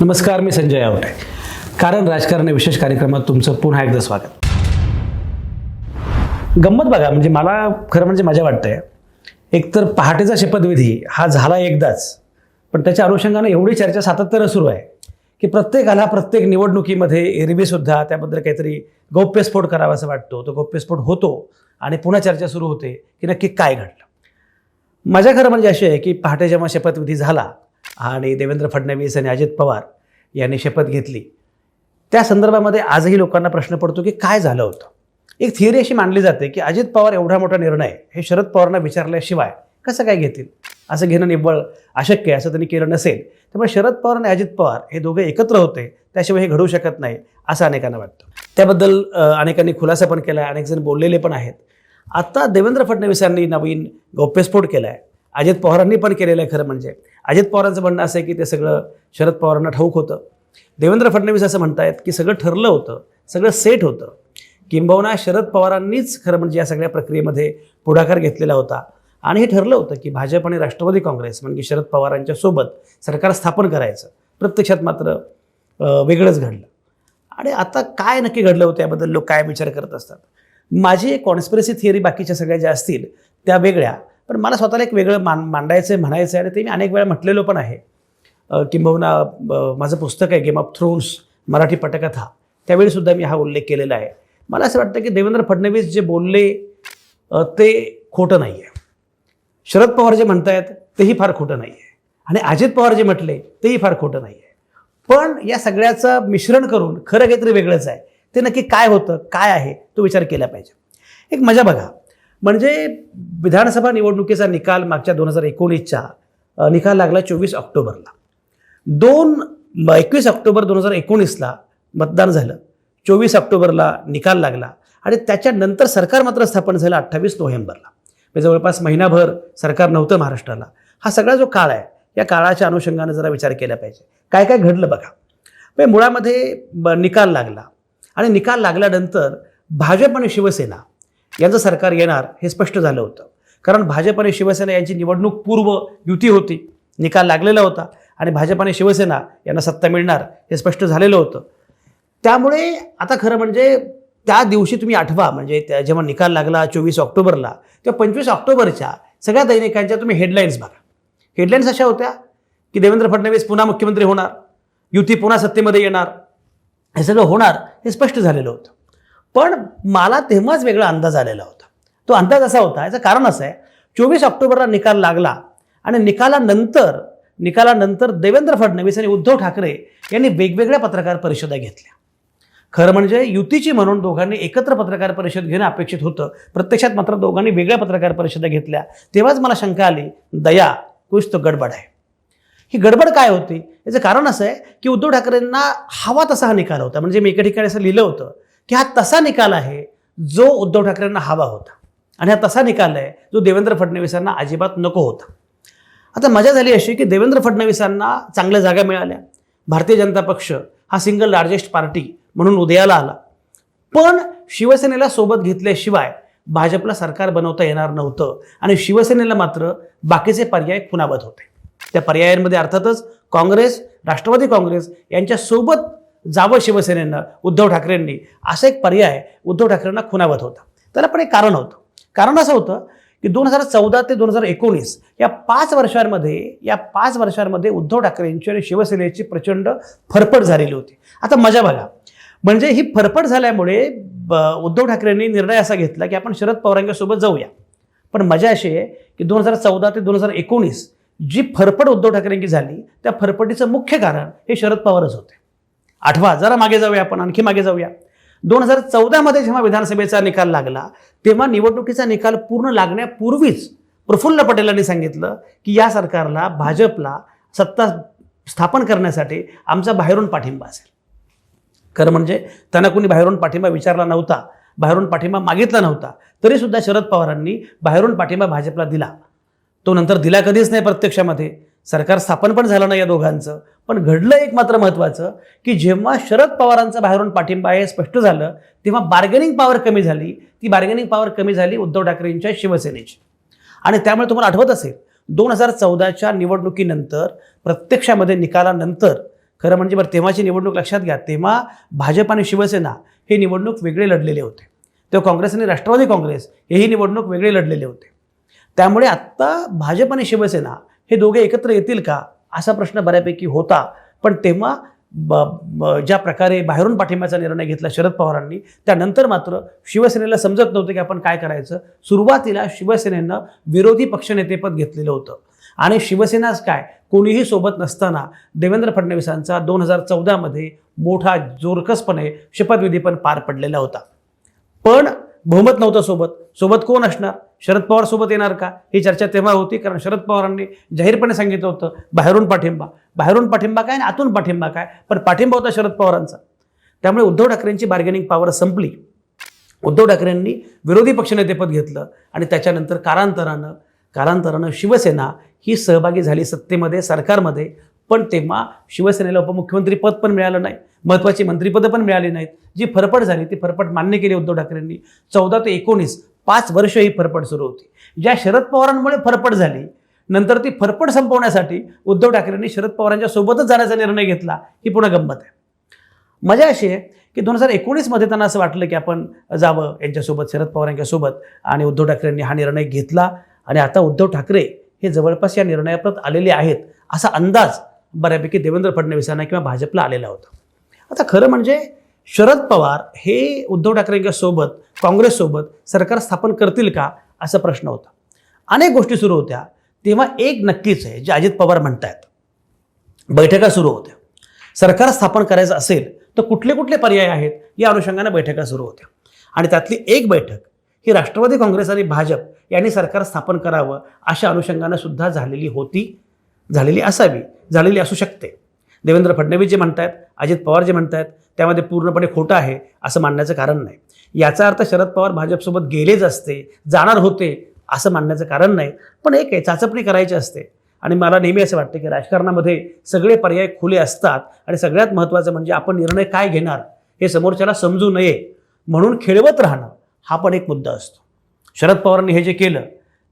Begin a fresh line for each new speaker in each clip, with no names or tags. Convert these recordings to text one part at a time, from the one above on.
नमस्कार मी संजय आवटे कारण राजकारण या विशेष कार्यक्रमात तुमचं पुन्हा एकदा स्वागत. गंमत बघा म्हणजे मला खरं म्हणजे मजा वाटतंय. एकतर पहाटेचा शपथविधी हा झाला एकदाच पण त्याच्या अनुषंगानं एवढी चर्चा सातत्यानं सुरू आहे की प्रत्येकाला प्रत्येक निवडणुकीमध्ये एरवीसुद्धा त्याबद्दल काहीतरी गौप्यस्फोट करावा असं वाटतो. तो गौप्यस्फोट होतो आणि पुन्हा चर्चा सुरू होते की नक्की काय घडलं. माझ्या खरं म्हणजे अशी आहे की पहाटे जेव्हा शपथविधी झाला आणि देवेंद्र फडणवीस आणि अजित पवार यांनी शपथ घेतली. त्या संदर्भामध्ये आजही लोकांना प्रश्न पडतो की काय झालं होतं? एक थिअरी अशी मांडली जाते की अजित पवार एवढा मोठा निर्णय हे शरद पवारांना विचारल्याशिवाय कसं काय घेतील? असं घेणं निव्वळ अशक्य आहे असं त्यांनी केलं नसेल. त्यामुळे शरद पवार आणि अजित पवार हे दोघे एकत्र होते त्याशिवाय हे घडू शकत नाही असं अनेकांना वाटतं. त्याबद्दल अनेकांनी खुलासा पण केला आहे अनेक जण बोललेले पण आहेत. आता देवेंद्र फडणवीसांनी नवीन गौप्यस्फोट केला आहे अजित पवारांनी पण केलेलं आहे खरं म्हणजे. अजित पवारांचं म्हणणं असं आहे की ते सगळं शरद पवारांना ठाऊक होतं. देवेंद्र फडणवीस असं म्हणतायत की सगळं ठरलं होतं सगळं सेट होतं. किंबहुना शरद पवारांनीच खरं म्हणजे या सगळ्या प्रक्रियेमध्ये पुढाकार घेतलेला होता. आणि हे ठरलं होतं की भाजप आणि राष्ट्रवादी काँग्रेस म्हणजे शरद पवारांच्या सोबत सरकार स्थापन करायचं. प्रत्यक्षात मात्र वेगळंच घडलं. आणि आता काय नक्की घडलं होतं याबद्दल लोक काय विचार करत असतात? माझी एक कॉन्स्पिरसी थिअरी बाकीच्या सगळ्या ज्या असतील त्या वेगळ्या. पण मला स्वतःला एक वेगळं मान मांडायचं आहे म्हणायचं आहे आणि ते मी अनेक वेळा म्हटलेलो पण आहे. किंबहुना माझं पुस्तक आहे गेम ऑफ थ्रोन्स मराठी पटकथा. त्यावेळीसुद्धा मी हा उल्लेख केलेला आहे. मला असं वाटतं की देवेंद्र फडणवीस जे बोलले ते खोटं नाही आहे शरद पवार जे म्हणतायत तेही फार खोटं नाही आहे आणि अजित पवार जे म्हटले तेही फार खोटं नाही आहे पण या सगळ्याचं मिश्रण करून खरं काहीतरी वेगळंच आहे. ते नक्की काय होतं काय आहे तो विचार केला पाहिजे. एक मजा बघा. म्हणजे विधानसभा निवडणुकीचा निकाल मागच्या दोन हजार एकोणीसच्या निकाल लागला चोवीस ऑक्टोबरला. दोन एकवीस ऑक्टोबर दोन हजार एकोणीसला मतदान झालं. चोवीस ऑक्टोबरला निकाल लागला आणि त्याच्यानंतर सरकार मात्र स्थापन झालं अठ्ठावीस नोव्हेंबरला. म्हणजे जवळपास महिनाभर सरकार नव्हतं महाराष्ट्राला. हा सगळा जो काळ आहे या काळाच्या अनुषंगाने जरा विचार केला पाहिजे. काय काय घडलं बघा. म्हणजे मुळामध्ये निकाल लागला. आणि निकाल लागल्यानंतर भाजप आणि शिवसेना यांचं सरकार येणार हे स्पष्ट झालं होतं. कारण भाजप आणि शिवसेना यांची निवडणूक पूर्व युती होती निकाल लागलेला होता आणि भाजप आणि शिवसेना यांना सत्ता मिळणार हे स्पष्ट झालेलं होतं. त्यामुळे आता खरं म्हणजे त्या दिवशी तुम्ही आठवा म्हणजे त्या जेव्हा निकाल लागला चोवीस ऑक्टोबरला तेव्हा पंचवीस ऑक्टोबरच्या सगळ्या दैनिकांच्या तुम्ही हेडलाईन्स बघा. हेडलाईन्स अशा होत्या की देवेंद्र फडणवीस पुन्हा मुख्यमंत्री होणार युती पुन्हा सत्तेमध्ये येणार हे सगळं होणार हे स्पष्ट झालेलं होतं. पण मला तेव्हाच वेगळा अंदाज आलेला होता. तो अंदाज असा होता याचं कारण असं आहे चोवीस ऑक्टोबरला निकाल लागला आणि निकालानंतर निकालानंतर देवेंद्र फडणवीस आणि उद्धव ठाकरे यांनी वेगवेगळ्या पत्रकार परिषदा घेतल्या. खरं म्हणजे युतीची म्हणून दोघांनी एकत्र पत्रकार परिषद घेणं अपेक्षित होतं. प्रत्यक्षात मात्र दोघांनी वेगळ्या पत्रकार परिषदा घेतल्या. तेव्हाच मला शंका आली दया कुछ तो गडबड आहे ही गडबड काय होती? याचं कारण असं आहे की उद्धव ठाकरेंना हवा तसा हा निकाल होता. म्हणजे मी एका ठिकाणी असं लिहिलं होतं की हा तसा निकाल आहे जो उद्धव ठाकरेंना हवा होता. आणि हा तसा निकाल आहे जो देवेंद्र फडणवीसांना अजिबात नको होता. आता मजा झाली अशी की देवेंद्र फडणवीसांना चांगल्या जागा मिळाल्या. भारतीय जनता पक्ष हा सिंगल लार्जेस्ट पार्टी म्हणून उदयाला आला. पण शिवसेनेला सोबत घेतल्याशिवाय भाजपला सरकार बनवता येणार नव्हतं आणि शिवसेनेला मात्र बाकीचे पर्याय खुणावत होते. त्या पर्यायांमध्ये अर्थातच काँग्रेस राष्ट्रवादी काँग्रेस यांच्यासोबत जावं शिवसेनेनं उद्धव ठाकरेंनी असा एक पर्याय उद्धव ठाकरेंना खुनावत होता. त्याला पण एक कारण होतं. कारण असं होतं की दोन हजार चौदा ते दोन हजार एकोणीस या पाच वर्षांमध्ये या पाच वर्षांमध्ये उद्धव ठाकरेंची आणि शिवसेनेची प्रचंड फरफड झालेली होती. आता मजा बघा. म्हणजे ही फरफड झाल्यामुळे ब- उद्धव ठाकरेंनी निर्णय असा घेतला की आपण शरद पवारांच्यासोबत जाऊया. पण मजा अशी आहे की दोन हजार चौदा ते दोन हजार एकोणीस जी फरफड उद्धव ठाकरेंची झाली त्या फरफटीचं मुख्य कारण हे शरद पवारच होते. आठवा जरा मागे जाऊया आपण आणखी मागे जाऊया. दोन हजार चौदामध्ये जेव्हा विधानसभेचा निकाल लागला तेव्हा निवडणुकीचा निकाल पूर्ण लागण्यापूर्वीच प्रफुल्ल पटेलांनी सांगितलं की या सरकारला भाजपला सत्ता स्थापन करण्यासाठी आमचा बाहेरून पाठिंबा असेल. खरं म्हणजे त्यांना कोणी बाहेरून पाठिंबा विचारला नव्हता बाहेरून पाठिंबा मागितला नव्हता तरीसुद्धा शरद पवारांनी बाहेरून पाठिंबा भाजपला दिला. तो नंतर दिला कधीच नाही प्रत्यक्षामध्ये. सरकार स्थापन पण झालं नाही या दोघांचं. पण घडलं एक मात्र महत्त्वाचं की जेव्हा शरद पवारांचा बाहेरून पाठिंबा हे स्पष्ट झालं तेव्हा बार्गेनिंग पॉवर कमी झाली. ती बार्गेनिंग पॉवर कमी झाली उद्धव ठाकरेंच्या शिवसेनेची. आणि त्यामुळे तुम्हाला आठवत असेल दोन हजार चौदाच्या निवडणुकीनंतर प्रत्यक्षामध्ये निकालानंतर खरं म्हणजे बरं तेव्हाची निवडणूक लक्षात घ्या तेव्हा भाजप आणि शिवसेना हे निवडणूक वेगळे लढलेले होते. तेव्हा काँग्रेस आणि राष्ट्रवादी काँग्रेस हेही निवडणूक वेगळे लढलेले होते. त्यामुळे आत्ता भाजप आणि शिवसेना हे दोघे एकत्र येतील का? असा प्रश्न बऱ्यापैकी होता. पण तेव्हा ब ब- ज्या प्रकारे बाहेरून पाठिंब्याचा निर्णय घेतला शरद पवारांनी त्यानंतर मात्र शिवसेनेला समजत नव्हतं की आपण काय करायचं. सुरुवातीला शिवसेनेनं विरोधी पक्षनेतेपद घेतलेलं होतं. आणि शिवसेनाच काय? कोणीही सोबत नसताना देवेंद्र फडणवीसांचा दोन हजार चौदामध्ये मोठा जोरकसपणे शपथविधी पण पार पडलेला होता. पण बहुमत नव्हतं सोबत. सोबत कोण असणार? शरद पवार सोबत येणार का? ही चर्चा तेव्हा होती कारण शरद पवारांनी जाहीरपणे सांगितलं होतं बाहेरून पाठिंबा. बाहेरून पाठिंबा काय आणि आतून पाठिंबा काय? पण पाठिंबा होता शरद पवारांचा. त्यामुळे उद्धव ठाकरेंची बार्गेनिंग पॉवर संपली. उद्धव ठाकरेंनी विरोधी पक्षनेतेपद घेतलं आणि त्याच्यानंतर कालांतरानं कालांतरानं शिवसेना ही सहभागी झाली सत्तेमध्ये सरकारमध्ये. पण तेव्हा शिवसेनेला उपमुख्यमंत्री पद पण मिळालं नाही. महत्त्वाची मंत्रिपदं पण मिळाली नाहीत. जी फरफड झाली ती फरफट मान्य केली उद्धव ठाकरेंनी. चौदा ते एकोणीस पाच वर्ष ही फरफट सुरू होती. ज्या शरद पवारांमुळे फरफट झाली नंतर ती फरफड संपवण्यासाठी उद्धव ठाकरेंनी शरद पवारांच्या सोबतच जाण्याचा निर्णय घेतला ही पुन्हा गंमत आहे. मजा अशी आहे की दोन हजार एकोणीसमध्ये त्यांना असं वाटलं की आपण जावं यांच्यासोबत शरद पवार यांच्यासोबत आणि उद्धव ठाकरेंनी हा निर्णय घेतला. आणि आता उद्धव ठाकरे हे जवळपास या निर्णयाप्रत आलेले आहेत असा अंदाज बऱ्यापैकी देवेंद्र फडणवीसांना किंवा भाजपला आलेला होता. आता खरं म्हणजे शरद पवार हे उद्धव ठाकरेंच्यासोबत काँग्रेससोबत सरकार स्थापन करतील का असा प्रश्न होता. अनेक गोष्टी सुरू होत्या. तेव्हा एक नक्कीच आहे जे अजित पवार म्हणतायत. बैठका सुरू होत्या. सरकार स्थापन करायचं असेल तर कुठले कुठले पर्याय आहेत या अनुषंगाने बैठका सुरू होत्या. आणि त्यातली एक बैठक ही राष्ट्रवादी काँग्रेस आणि भाजप यांनी सरकार स्थापन करावं अशा अनुषंगानं सुद्धा झालेली होती झालेली असावी झालेली असू शकते. देवेंद्र फडणवीस जे आहेत अजित पवार जे म्हणत आहेत त्यामध्ये पूर्णपणे खोटं आहे असं मानण्याचं कारण नाही. याचा अर्थ शरद पवार भाजपसोबत गेलेच असते जाणार होते असं मानण्याचं कारण नाही पण एक आहे चाचपणी करायची असते. आणि मला नेहमी असं वाटतं की राजकारणामध्ये सगळे पर्याय खुले असतात आणि सगळ्यात महत्त्वाचं म्हणजे आपण निर्णय काय घेणार हे समोरच्याला समजू नये म्हणून खेळवत राहणं हा पण एक मुद्दा असतो. शरद पवारांनी हे जे केलं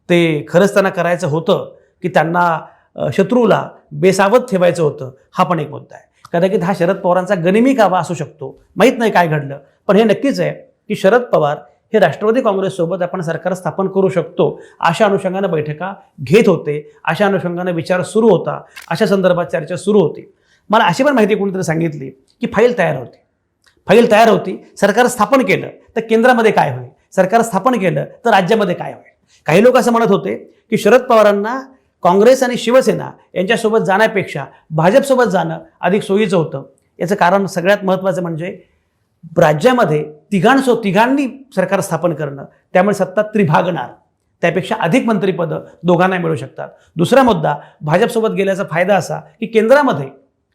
ते खरंच त्यांना करायचं होतं की त्यांना शत्रूला बेसावत ठेवायचं होतं हा पण एक मुद्दा आहे. कदाचित हा शरद पवारांचा गनिमी कावा असू शकतो. माहीत नाही काय घडलं. पण हे नक्कीच आहे की शरद पवार हे राष्ट्रवादी काँग्रेससोबत आपण सरकार स्थापन करू शकतो. अशा अनुषंगानं बैठका घेत होते. अशा अनुषंगानं विचार सुरू होता. अशा संदर्भात चर्चा सुरू होती. मला अशी पण माहिती कोणीतरी सांगितली की फाईल तयार होती. फाईल तयार होती. सरकार स्थापन केलं तर केंद्रामध्ये काय होईल? सरकार स्थापन केलं तर राज्यामध्ये काय होईल? काही लोक असं म्हणत होते की शरद पवारांना काँग्रेस आणि शिवसेना यांच्यासोबत जाण्यापेक्षा भाजपसोबत जाणं अधिक सोयीचं होतं. याचं कारण सगळ्यात महत्त्वाचं म्हणजे राज्यामध्ये तिघांसो तिघांनी सरकार स्थापन करणं. त्यामुळे सत्ता त्रिभागणार. त्यापेक्षा अधिक मंत्रिपदं दोघांना मिळू शकतात. दुसरा मुद्दा भाजपसोबत गेल्याचा फायदा असा की केंद्रामध्ये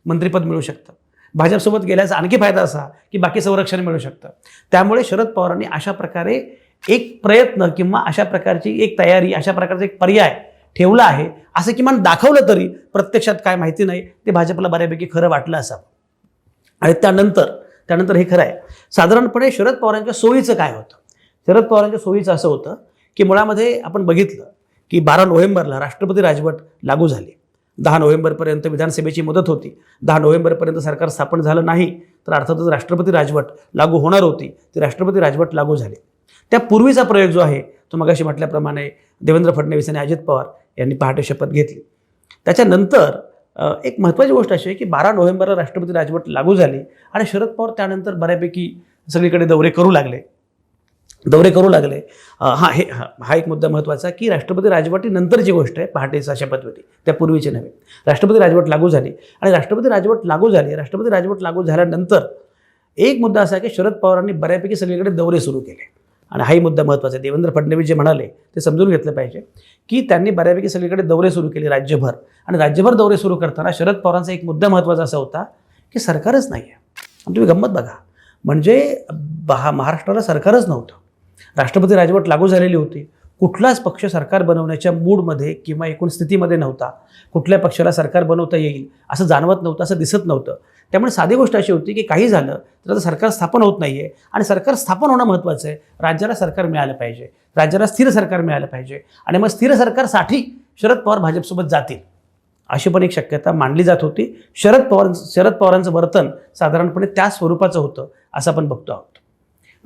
मंत्रिपद मिळू शकतं. भाजपसोबत गेल्याचा आणखी फायदा असा की बाकी संरक्षण मिळू शकतं. त्यामुळे शरद पवारांनी अशा प्रकारे एक प्रयत्न किंवा अशा प्रकारची एक तयारी अशा प्रकारचा एक पर्याय ठेवला आहे असं किमान दाखवलं तरी प्रत्यक्षात काय माहिती नाही ते भाजपला बऱ्यापैकी खरं वाटलं असावं. आणि त्यानंतर त्यानंतर हे खरं आहे. साधारणपणे शरद पवारांच्या सोयीचं काय होतं? शरद पवारांच्या सोयीचं असं होतं की मुळामध्ये आपण बघितलं की बारा नोव्हेंबरला राष्ट्रपती राजवट लागू झाली. दहा नोव्हेंबरपर्यंत विधानसभेची मुदत होती. दहा नोव्हेंबरपर्यंत सरकार स्थापन झालं नाही तर अर्थातच राष्ट्रपती राजवट लागू होणार होती. ती राष्ट्रपती राजवट लागू झाली. त्या पूर्वीचा प्रयोग जो आहे तो मगाशी म्हटल्याप्रमाणे देवेंद्र फडणवीस आणि अजित पवार यांनी पहाटे शपथ घेतली. त्याच्यानंतर एक महत्त्वाची गोष्ट अशी आहे की बारा नोव्हेंबरला राष्ट्रपती राजवट लागू झाली आणि शरद पवार त्यानंतर बऱ्यापैकी सगळीकडे दौरे करू लागले. दौरे करू लागले. हा हे हा एक मुद्दा महत्त्वाचा की राष्ट्रपती राजवटीनंतरची गोष्ट आहे पहाटेचा शपथविधी त्या पूर्वीची नव्हे. राष्ट्रपती राजवट लागू झाली आणि राष्ट्रपती राजवट लागू झाली. राष्ट्रपती राजवट लागू झाल्यानंतर एक मुद्दा असा आहे की शरद पवारांनी बऱ्यापैकी सगळीकडे दौरे सुरू केले. आणि हाही मुद्दा महत्त्वाचा आहे. देवेंद्र फडणवीस जे म्हणाले ते समजून घेतलं पाहिजे की त्यांनी बऱ्यापैकी सगळीकडे दौरे सुरू केले राज्यभर. आणि राज्यभर दौरे सुरू करताना शरद पवारांचा एक मुद्दा महत्त्वाचा असा होता की सरकारच नाही आहे आणि तुम्ही गंमत बघा. म्हणजे बहा महाराष्ट्राला सरकारच नव्हतं. राष्ट्रपती राजवट लागू झालेली होती. कुठलाच पक्ष सरकार बनवण्याच्या मूडमध्ये किंवा एकूण स्थितीमध्ये नव्हता. कुठल्या पक्षाला सरकार बनवता येईल असं जाणवत नव्हतं असं दिसत नव्हतं. त्यामुळे साधी गोष्ट अशी होती की काही झालं तर आता सरकार स्थापन होत नाही आहे आणि सरकार स्थापन होणं महत्त्वाचं आहे. राज्याला सरकार मिळालं पाहिजे. राज्याला स्थिर सरकार मिळालं पाहिजे आणि मग स्थिर सरकारसाठी शरद पवार भाजपसोबत जातील अशी पण एक शक्यता मांडली जात होती. शरद पवार शरद पवारांचं वर्तन साधारणपणे त्या स्वरूपाचं होतं असं आपण बघतो आहोत.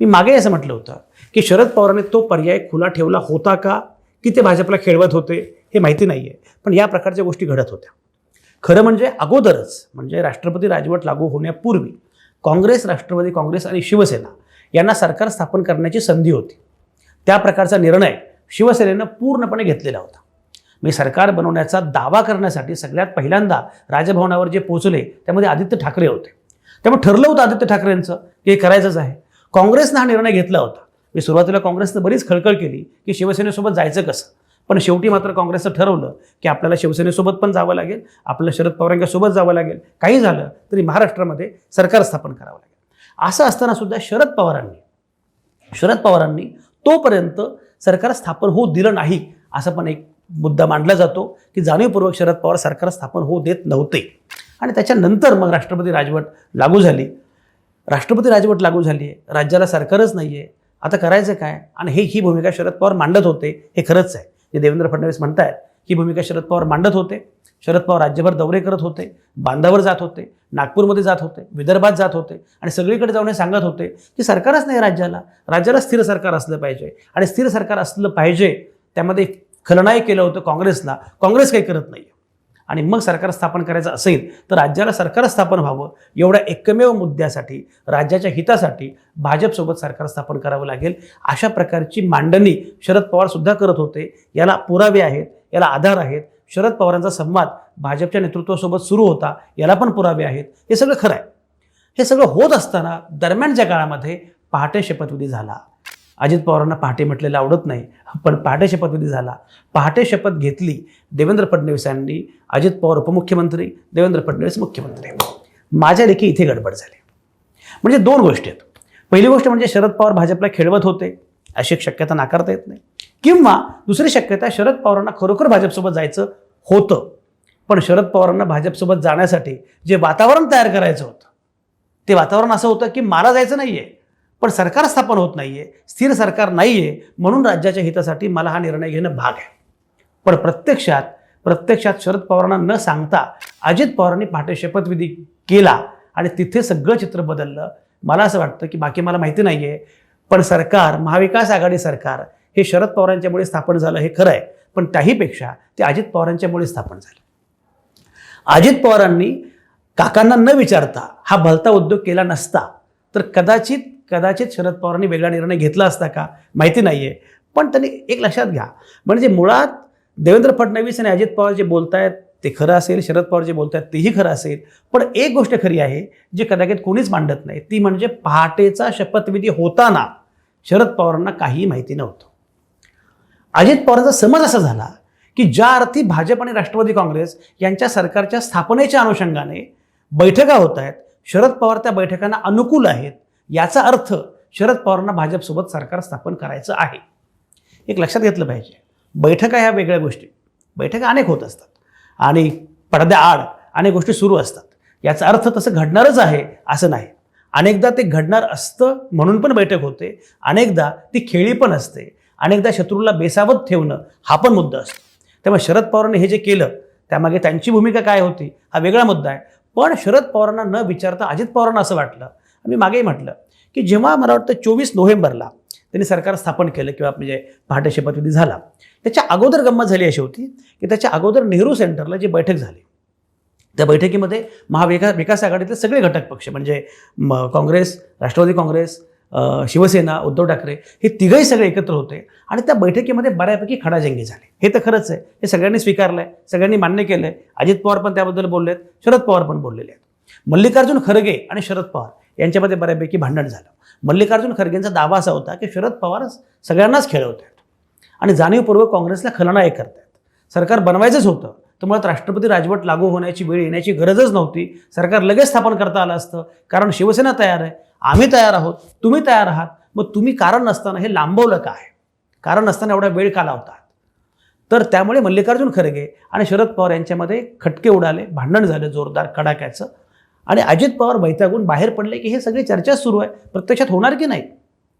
मी मागे असं म्हटलं होतं की शरद पवारांनी तो पर्याय खुला ठेवला होता का? की ते भाजपला खेळवत होते? हे माहिती नाही आहे पण या प्रकारच्या गोष्टी घडत होत्या. खरं म्हणजे अगोदरच म्हणजे राष्ट्रपती राजवट लागू होण्यापूर्वी काँग्रेस राष्ट्रवादी काँग्रेस आणि शिवसेना यांना सरकार स्थापन करण्याची संधी होती. त्या प्रकारचा निर्णय शिवसेनेनं पूर्णपणे घेतलेला होता. मी सरकार बनवण्याचा दावा करण्यासाठी सगळ्यात पहिल्यांदा राजभवनावर जे पोहोचले त्यामध्ये आदित्य ठाकरे होते. त्यामुळे ठरलं होतं आदित्य ठाकरेंचं की हे करायचंच आहे. काँग्रेसनं हा निर्णय घेतला होता. मी सुरुवातीला काँग्रेसनं बरीच खळखळ केली की शिवसेनेसोबत जायचं कसं? पण शेवटी मात्र काँग्रेसनं ठरवलं की आपल्याला शिवसेनेसोबत पण जावं लागेल आपल्याला शरद पवारांच्यासोबत जावं लागेल. काही झालं तरी महाराष्ट्रामध्ये सरकार स्थापन करावं लागेल. असं असताना सुद्धा शरद पवारांनी शरद पवारांनी तोपर्यंत सरकार स्थापन होऊ दिलं नाही असं पण एक मुद्दा मांडला जातो की जाणीवपूर्वक शरद पवार सरकार स्थापन होऊ देत नव्हते. आणि त्याच्यानंतर मग राष्ट्रपती राजवट लागू झाली. राष्ट्रपती राजवट लागू झाली आहे राज्याला सरकारच नाही आहे आता करायचं काय? आणि हे ही भूमिका शरद पवार मांडत होते हे खरंच आहे. जे देवेंद्र फडणवीस म्हणतायत ही भूमिका शरद पवार मांडत होते. शरद पवार राज्यभर दौरे करत होते बांधावर जात होते नागपूरमध्ये जात होते विदर्भात जात होते आणि सगळीकडे जाऊन हे सांगत होते की सरकारच नाही राज्याला. राज्याला स्थिर सरकार असलं पाहिजे आणि स्थिर सरकार असलं पाहिजे त्यामध्ये खलनाय केलं होतं काँग्रेसला. काँग्रेस काही करत नाही आणि मग सरकार स्थापन करायचं असेल तर राज्याला सरकार स्थापन व्हावं एवढ्या एकमेव मुद्द्यासाठी राज्याच्या हितासाठी भाजपसोबत सरकार स्थापन करावं लागेल अशा प्रकारची मांडणी शरद पवार सुद्धा करत होते. याला पुरावे आहेत याला आधार आहेत. शरद पवारांचा संवाद भाजपच्या नेतृत्वासोबत सुरू होता याला पण पुरावे आहेत. हे सगळं खरं आहे. हे सगळं होत असताना दरम्यानच्या काळामध्ये पहाटे शपथविधी झाला. अजित पवारांना पहाटे म्हटलेलं आवडत नाही. पण पहाटे शपथविधी झाला. पहाटे शपथ घेतली देवेंद्र फडणवीसांनी अजित पवार उपमुख्यमंत्री देवेंद्र फडणवीस मुख्यमंत्री. माझ्या देखील इथे गडबड झाली. म्हणजे दोन गोष्टी आहेत. पहिली गोष्ट म्हणजे शरद पवार भाजपला खेळवत होते. अशी एक शक्यता नाकारता येत नाही. किंवा दुसरी शक्यता शरद पवारांना खरोखर भाजपसोबत जायचं होतं. पण शरद पवारांना भाजपसोबत जाण्यासाठी जे वातावरण तयार करायचं होतं ते वातावरण असं होतं की मला जायचं नाही आहे पण सरकार स्थापन होत नाही आहे स्थिर सरकार नाही आहे म्हणून राज्याच्या हितासाठी मला हा निर्णय घेणं भाग आहे. पण प्रत्यक्षात प्रत्यक्षात शरद पवारांना न सांगता अजित पवारांनी पहाटे शपथविधी केला आणि तिथे सगळं चित्र बदललं. मला असं वाटतं की बाकी मला माहिती नाही आहे पण सरकार महाविकास आघाडी सरकार हे शरद पवारांच्यामुळे स्थापन झालं हे खरं आहे. पण त्याहीपेक्षा ते अजित पवारांच्यामुळे स्थापन झालं. अजित पवारांनी काकांना न विचारता हा भलता उद्योग केला नसता तर कदाचित कदाचित शरद पवारांनी वेगळा निर्णय घेतला असता का? माहिती नाही आहे पण त्यांनी एक लक्षात घ्या. म्हणजे मुळात देवेंद्र फडणवीस आणि अजित पवार जे बोलतायत ते खरं असेल शरद पवार जे बोलतायत तेही खरं असेल. पण एक गोष्ट खरी आहे जे कदाचित कोणीच मांडत नाही ती म्हणजे पहाटेचा शपथविधी होताना शरद पवारांना काहीही माहिती नव्हतं. अजित पवारांचा समज असा झाला की ज्या अर्थी भाजप आणि राष्ट्रवादी काँग्रेस यांच्या सरकारच्या स्थापनेच्या अनुषंगाने बैठका होत आहेत शरद पवार त्या बैठकांना अनुकूल आहेत. याचा अर्थ शरद पवारांना भाजपसोबत सरकार स्थापन करायचं आहे. एक लक्षात घेतलं पाहिजे. बैठका ह्या वेगळ्या गोष्टी. बैठका अनेक होत असतात. आणि पडद्याआड अनेक गोष्टी सुरू असतात. याचा अर्थ तसं घडणारच आहे असं नाही. अनेकदा ते घडणार असतं म्हणून पण बैठक होते. अनेकदा ती खेळी पण असते. अनेकदा शत्रूला बेसावत ठेवणं हा पण मुद्दा असतो. त्यामुळे शरद पवारांनी हे जे केलं त्यामागे त्यांची भूमिका काय होती हा वेगळा मुद्दा आहे. पण शरद पवारांना न विचारता अजित पवारांना असं वाटलं मी मागेही म्हटलं की जेव्हा मला वाटतं चोवीस नोव्हेंबरला त्यांनी सरकार स्थापन केलं किंवा म्हणजे पहाटे शपथविधी झाला त्याच्या अगोदर गंमत झाली अशी होती की त्याच्या अगोदर नेहरू सेंटरला जी बैठक झाली त्या बैठकीमध्ये महाविका विकास आघाडीतले सगळे घटक पक्ष म्हणजे म काँग्रेस राष्ट्रवादी काँग्रेस शिवसेना उद्धव ठाकरे हे तिघही सगळे एकत्र होते आणि त्या बैठकीमध्ये बऱ्यापैकी खडाजंगी झाले. हे तर खरंच आहे. हे सगळ्यांनी स्वीकारलं आहे सगळ्यांनी मान्य केलं आहे अजित पवार पण त्याबद्दल बोलले आहेत शरद पवार पण बोललेले आहेत. मल्लिकार्जुन खरगे आणि शरद पवार यांच्यामध्ये बऱ्यापैकी भांडण झालं. मल्लिकार्जुन खरगेंचा दावा असा होता की शरद पवार सगळ्यांनाच खेळवत आहेत आणि जाणीवपूर्वक काँग्रेसला खलनायक करत आहेत सरकार बनवायचंच होतं तर मुळात राष्ट्रपती राजवट लागू होण्याची वेळ येण्याची गरजच नव्हती. सरकार लगेच स्थापन करता आलं असतं कारण शिवसेना तयार आहे आम्ही तयार आहोत तुम्ही तयार आहात मग तुम्ही कारण नसताना हे लांबवलं काय? कारण नसताना एवढा वेळ का लावतात? तर त्यामुळे मल्लिकार्जुन खरगे आणि शरद पवार यांच्यामध्ये खटके उडाले भांडण झालं जोरदार कडाक्याचं. आणि अजित पवार वैतागून बाहेर पडले की हे सगळी चर्चा सुरू आहे. प्रत्यक्षात होणार की नाही?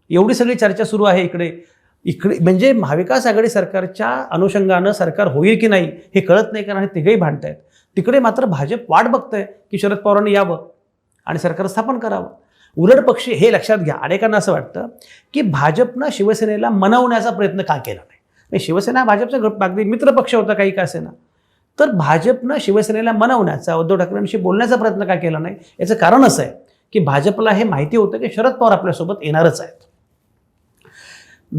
एवढी सगळी चर्चा सुरू आहे इकडे. इकडे म्हणजे महाविकास आघाडी सरकारच्या अनुषंगानं सरकार होईल की नाही हे कळत नाही कारण हे तिघेही भांडत आहेत तिकडे मात्र भाजप वाट बघतंय की शरद पवारांनी यावं आणि सरकार स्थापन करावं. उलट पक्षी हे लक्षात घ्या. अनेकांना असं वाटतं की भाजपनं शिवसेनेला मनवण्याचा प्रयत्न का केला नाही? शिवसेना हा भाजपचा अगदी मित्रपक्ष होता काही का असेना. तर भाजपनं शिवसेनेला मनवण्याचा उद्धव ठाकरेंशी बोलण्याचा प्रयत्न का केला नाही? याचं कारण असं आहे की भाजपला हे माहिती होतं की शरद पवार आपल्यासोबत येणारच आहेत.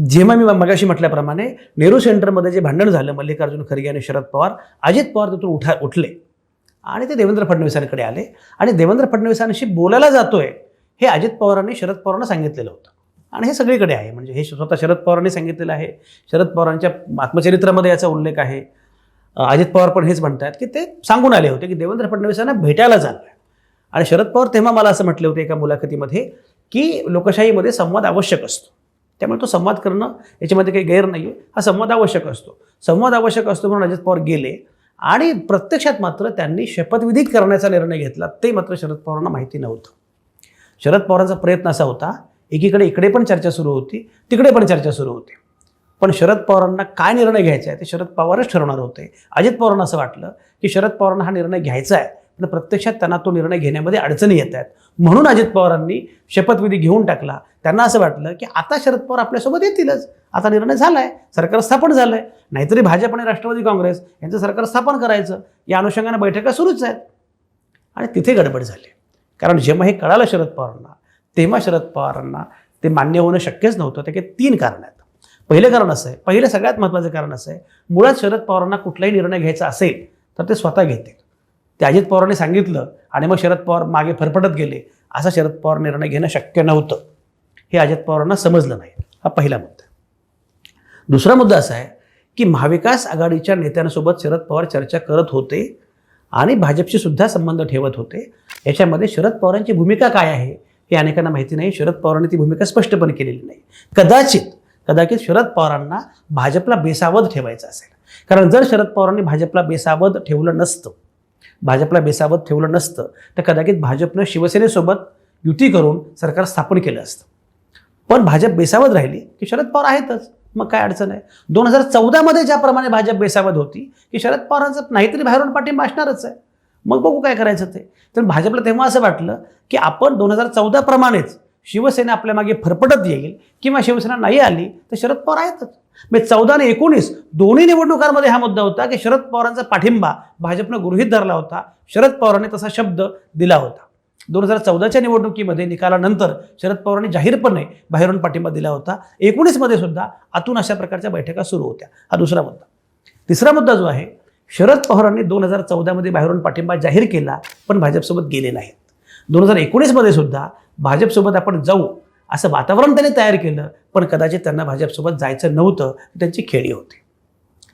जेव्हा मी मगाशी म्हटल्याप्रमाणे नेहरू सेंटरमध्ये जे भांडण झालं मल्लिकार्जुन खरगे आणि शरद पवार अजित पवार तिथून उठा उठले. आणि ते देवेंद्र फडणवीसांकडे आले. आणि देवेंद्र फडणवीसांशी बोलायला जातोय हे अजित पवारांनी शरद पवारांना सांगितलेलं होतं. आणि हे सगळीकडे आहे. म्हणजे हे स्वतः शरद पवारांनी सांगितलेलं आहे. शरद पवारांच्या आत्मचरित्रामध्ये याचा उल्लेख आहे. अजित पवार पण हेच म्हणतात की ते सांगून आले होते की देवेंद्र फडणवीसांना भेटायला चाललं आणि शरद पवार तेव्हा मला असं म्हटले होते एका मुलाखतीमध्ये की लोकशाहीमध्ये संवाद आवश्यक असतो. त्यामुळे तो संवाद करणं याच्यामध्ये काही गैर नाही आहे हा संवाद आवश्यक असतो. संवाद आवश्यक असतो म्हणून अजित पवार गेले आणि प्रत्यक्षात मात्र त्यांनी शपथविधी करण्याचा निर्णय घेतला. ते मात्र शरद पवारांना माहिती नव्हतं. शरद पवारांचा प्रयत्न असा होता. एकीकडे इकडे पण चर्चा सुरू होती. तिकडे पण चर्चा सुरू होती. पण शरद पवारांना काय निर्णय घ्यायचा आहे ते शरद पवारच ठरवणार होते. अजित पवारांना असं वाटलं की शरद पवारांना हा निर्णय घ्यायचा आहे पण प्रत्यक्षात त्यांना तो निर्णय घेण्यामध्ये अडचणी येत आहेत. म्हणून अजित पवारांनी शपथविधी घेऊन टाकला. त्यांना असं वाटलं की आता शरद पवार आपल्यासोबत येतीलच. आता निर्णय झाला आहे सरकार स्थापन झालं आहे नाहीतरी भाजप आणि राष्ट्रवादी काँग्रेस यांचं सरकार स्थापन करायचं. या अनुषंगाने बैठका सुरूच आहेत. आणि तिथे गडबड झाली. कारण जेव्हा हे कळालं शरद पवारांना तेव्हा शरद पवारांना ते मान्य होणं शक्यच नव्हतं. त्याचे तीन कारण आहेत. पहिलं कारण असं आहे. पहिलं सगळ्यात महत्त्वाचं कारण असं आहे. मुळात शरद पवारांना कुठलाही निर्णय घ्यायचा असेल तर ते स्वतः घेतील. ते अजित पवारांनी सांगितलं आणि मग शरद पवार मागे फरफटत गेले. असा शरद पवार निर्णय घेणं शक्य नव्हतं. हे अजित पवारांना समजलं नाही. हा पहिला मुद्दा दुसरा मुद्दा असा आहे की महाविकास आघाडीच्या नेत्यांसोबत शरद पवार चर्चा करत होते आणि भाजपशी सुद्धा संबंध ठेवत होते. याच्यामध्ये शरद पवारांची भूमिका काय आहे हे अनेकांना माहिती नाही. शरद पवारांनी ती भूमिका स्पष्टपणे केलेली नाही. कदाचित कदाचित शरद पवारांना भाजपला बेसावध ठेवायचं असेल. कारण जर शरद पवारांनी भाजपला बेसावध ठेवलं नसतं भाजपला बेसावध ठेवलं नसतं तर कदाचित भाजपनं शिवसेनेसोबत युती करून सरकार स्थापन केलं असतं. पण भाजप बेसावध राहिली की शरद पवार आहेतच. मग काय अडचण आहे? दोन हजार चौदामध्ये ज्याप्रमाणे भाजप बेसावध होती की शरद पवारांचं नाहीतरी बाहेरून पाठिंबा असणारच आहे. मग बघू काय करायचं ते. तर भाजपला तेव्हा असं वाटलं की आपण दोन हजार चौदाप्रमाणेच शिवसेना आपल्या मागे फरफटत येईल किंवा शिवसेना नाही आली तर शरद पवार आहेतच. म्हणजे चौदा आणि एकोणीस दोन्ही निवडणुकांमध्ये हा मुद्दा होता की शरद पवारांचा पाठिंबा भाजपनं गृहीत धरला होता शरद पवारांनी तसा शब्द दिला होता. दोन हजार चौदाच्या निवडणुकीमध्ये निकालानंतर शरद पवारांनी जाहीरपणे बाहेरून पाठिंबा दिला होता. एकोणीसमध्ये सुद्धा आतून अशा प्रकारच्या बैठका सुरू होत्या. हा दुसरा मुद्दा. तिसरा मुद्दा जो आहे शरद पवारांनी दोन हजार चौदामध्ये बाहेरून पाठिंबा जाहीर केला पण भाजपसोबत गेले नाहीत. दोन हजार एकोणीसमध्ये सुद्धा भाजपसोबत आपण जाऊ असं वातावरण त्यांनी तयार केलं पण कदाचित त्यांना भाजपसोबत जायचं नव्हतं त्यांची खेळी होती.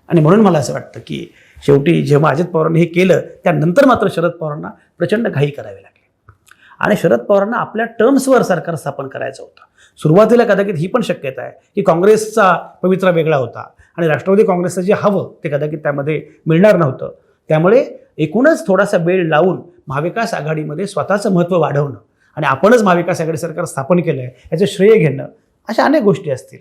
आणि म्हणून मला असं वाटतं की शेवटी जेव्हा अजित पवारांनी हे केलं त्यानंतर मात्र शरद पवारांना प्रचंड घाई करावी लागली. आणि शरद पवारांना आपल्या टर्म्सवर सरकार स्थापन करायचं होतं. सुरुवातीला कदाचित ही पण शक्यता आहे की काँग्रेसचा पवित्रा वेगळा होता आणि राष्ट्रवादी काँग्रेसचं जे हवं ते कदाचित त्यामध्ये मिळणार नव्हतं. त्यामुळे एकूणच थोडासा वेळ लावून महाविकास आघाडीमध्ये स्वतःचं महत्त्व वाढवणं आणि आपणच महाविकास आघाडी सरकार स्थापन केलं आहे याचं श्रेय घेणं अशा अनेक गोष्टी असतील.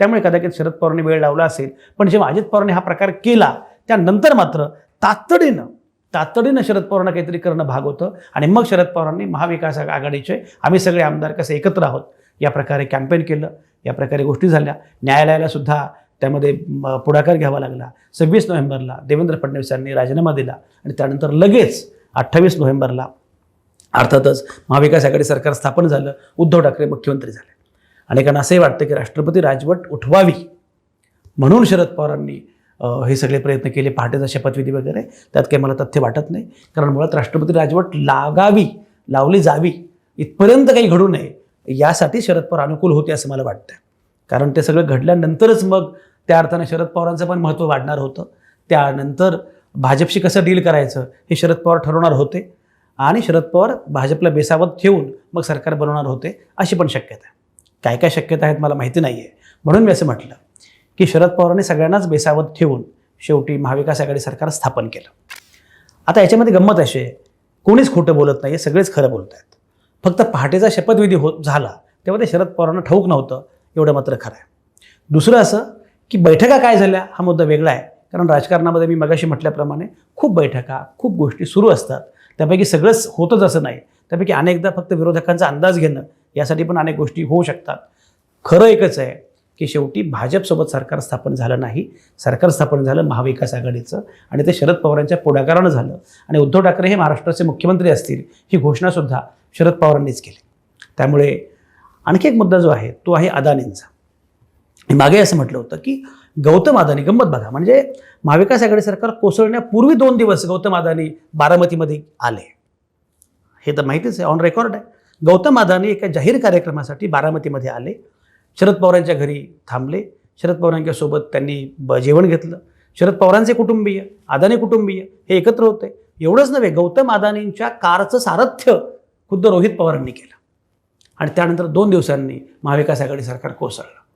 त्यामुळे कदाचित शरद पवारांनी वेळ लावला असेल पण जेव्हा अजित पवारांनी हा प्रकार केला त्यानंतर मात्र तातडीनं तातडीनं शरद पवारांना काहीतरी करणं भाग होतं आणि मग शरद पवारांनी महाविकास आघाडीचे आम्ही सगळे आमदार कसे एकत्र आहोत या प्रकारे कॅम्पेन केलं या प्रकारे गोष्टी झाल्या. न्यायालयाला सुद्धा त्यामध्ये पुढाकार घ्यावा लागला. सव्वीस नोव्हेंबरला देवेंद्र फडणवीसांनी राजीनामा दिला आणि त्यानंतर लगेच अठ्ठावीस नोव्हेंबरला अर्थातच महाविकास आघाडी सरकार स्थापन झालं उद्धव ठाकरे मुख्यमंत्री झाले. अनेकांना असंही वाटतं की राष्ट्रपती राजवट उठवावी म्हणून शरद पवारांनी हे सगळे प्रयत्न केले पहाटेचा शपथविधी वगैरे. त्यात काही मला तथ्य वाटत नाही. कारण मुळात राष्ट्रपती राजवट लागावी लावली जावी इथपर्यंत काही घडू नये यासाठी शरद पवार अनुकूल होते असं मला वाटतं. कारण ते सगळं घडल्यानंतरच मग त्या अर्थाने शरद पवारांचं पण महत्त्व वाढणार होतं. त्यानंतर भाजपशी कसं डील करायचं हे शरद पवार ठरवणार होते आणि शरद पवार भाजपला बेसावत ठेवून मग सरकार बनवणार होते अशी पण शक्यता आहे. काय काय शक्यता आहेत मला माहिती नाही आहे म्हणून मी असं म्हटलं की शरद पवारांनी सगळ्यांनाच बेसावत ठेवून शेवटी महाविकास आघाडी सरकार स्थापन केलं. आता याच्यामध्ये गंमत अशी आहे. कोणीच खोटं बोलत नाही सगळेच खरं बोलत आहेत फक्त पहाटेचा शपथविधी होत झाला तेव्हा ते शरद पवारांना ठाऊक नव्हतं एवढं मात्र खरं आहे. दुसरं असं की बैठका काय झाल्या हा मुद्दा वेगळा आहे. कारण राजकारणामध्ये मी मगाशी म्हटल्याप्रमाणे खूप बैठका खूप गोष्टी सुरू असतात. त्यापैकी सगळंच होतच असं नाही. त्यापैकी अनेकदा फक्त विरोधकांचा अंदाज घेणं यासाठी पण अनेक गोष्टी होऊ शकतात. खरं एकच आहे की शेवटी भाजपसोबत सरकार स्थापन झालं नाही. सरकार स्थापन झालं महाविकास आघाडीचं आणि ते शरद पवारांच्या पुढाकारानं झालं. आणि उद्धव ठाकरे हे महाराष्ट्राचे मुख्यमंत्री असतील ही घोषणासुद्धा शरद पवारांनीच केली. त्यामुळे आणखी एक मुद्दा जो आहे तो आहे अदानींचा. मागे असं म्हटलं होतं की गौतम अदानी गंमत बघा. म्हणजे महाविकास आघाडी सरकार कोसळण्यापूर्वी दोन दिवस गौतम अदानी बारामतीमध्ये आले. हे तर माहितीच आहे ऑन रेकॉर्ड आहे. गौतम अदानी एका जाहीर कार्यक्रमासाठी बारामतीमध्ये आले. शरद पवारांच्या घरी थांबले. शरद पवारांच्यासोबत त्यांनी ब जेवण घेतलं. शरद पवारांचे कुटुंबीय अदानी कुटुंबीय हे एकत्र होते. एवढंच नव्हे गौतम अदानींच्या कारचं सारथ्य खुद्द रोहित पवारांनी केलं. आणि त्यानंतर दोन दिवसांनी महाविकास आघाडी सरकार कोसळलं.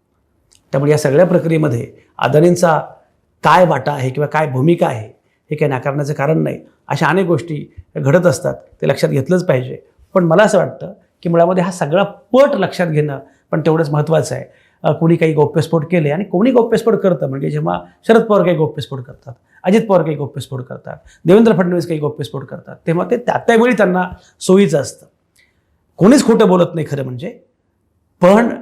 त्यामुळे या सगळ्या प्रक्रियेमध्ये अदानींचा काय वाटा आहे किंवा काय भूमिका आहे हे काही नाकारण्याचं कारण नाही. अशा अनेक गोष्टी घडत असतात ते लक्षात घेतलंच पाहिजे. पण मला असं वाटतं की मुळामध्ये हा सगळा पट लक्षात घेणं पण तेवढंच महत्त्वाचं आहे. कोणी काही गौप्यस्फोट केले आणि कोणी गौप्यस्फोट करतं म्हणजे जेव्हा शरद पवार काही गौप्यस्फोट करतात अजित पवार काही गौप्यस्फोट करतात देवेंद्र फडणवीस काही गौप्यस्फोट करतात तेव्हा ते त्या त्यावेळी त्यांना सोयीचं असतं. कोणीच खोटं बोलत नाही खरं म्हणजे. पण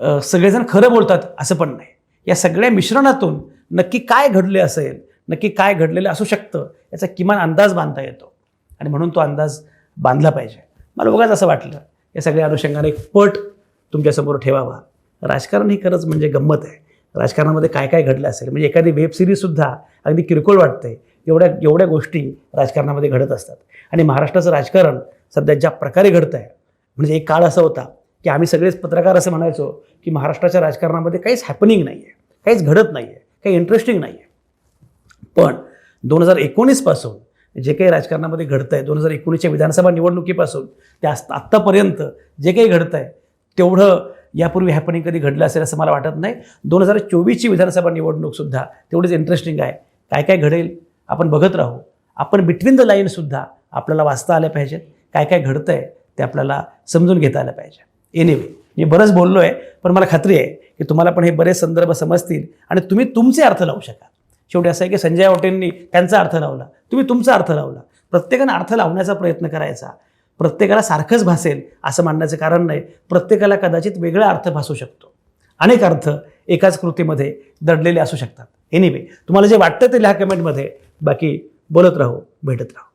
सगळेजण खरं बोलतात असं पण नाही. या सगळ्या मिश्रणातून नक्की काय घडले असेल नक्की काय घडलेलं असू शकतं याचा किमान अंदाज बांधता येतो. आणि म्हणून तो अंदाज बांधला पाहिजे. मला बघाच असं वाटलं या सगळ्या अनुषंगाने एक पट तुमच्यासमोर ठेवावा. राजकारण ही खरंच म्हणजे गंमत आहे. राजकारणामध्ये काय काय घडलं असेल म्हणजे एखादी वेब सिरीजसुद्धा अगदी किरकोळ वाटते एवढ्या एवढ्या गोष्टी राजकारणामध्ये घडत असतात. आणि महाराष्ट्राचं राजकारण सध्या ज्या प्रकारे घडतं आहे म्हणजे एक काळ असा होता की आम्ही सगळेच पत्रकार असं म्हणायचो की महाराष्ट्राच्या राजकारणामध्ये काहीच हॅपनिंग नाही आहे काहीच घडत नाही आहे काही इंटरेस्टिंग नाही आहे पण दोन हजार एकोणीसपासून जे काही राजकारणामध्ये घडतं आहे दोन हजार एकोणीसच्या विधानसभा निवडणुकीपासून ते आत्तापर्यंत जे काही घडतं आहे तेवढं यापूर्वी हॅपनिंग कधी घडलं असेल असं मला वाटत नाही. दोन हजार चोवीसची विधानसभा निवडणूकसुद्धा तेवढीच इंटरेस्टिंग आहे. काय काय घडेल आपण बघत राहू. आपण बिटवीन द लाईनसुद्धा आपल्याला वाचता आल्या पाहिजेत काय काय घडतं आहे ते आपल्याला समजून घेता आलं पाहिजे. एनिवे मी बरंच बोललो आहे पण मला खात्री आहे की तुम्हाला पण हे बरेच संदर्भ समजतील आणि तुम्ही तुमचे अर्थ लावू शकाल. शेवटी असं आहे की संजय वाटेंनी त्यांचा अर्थ लावला तुम्ही तुमचा अर्थ लावला. प्रत्येकानं अर्थ लावण्याचा प्रयत्न करायचा. प्रत्येकाला सारखंच भासेल असं मानण्याचं कारण नाही. प्रत्येकाला कदाचित वेगळा अर्थ भासू शकतो. अनेक अर्थ एकाच कृतीमध्ये दडलेले असू शकतात. एनिवे तुम्हाला जे वाटतं ते लिहा कमेंटमध्ये. बाकी बोलत राहू भेटत राहू.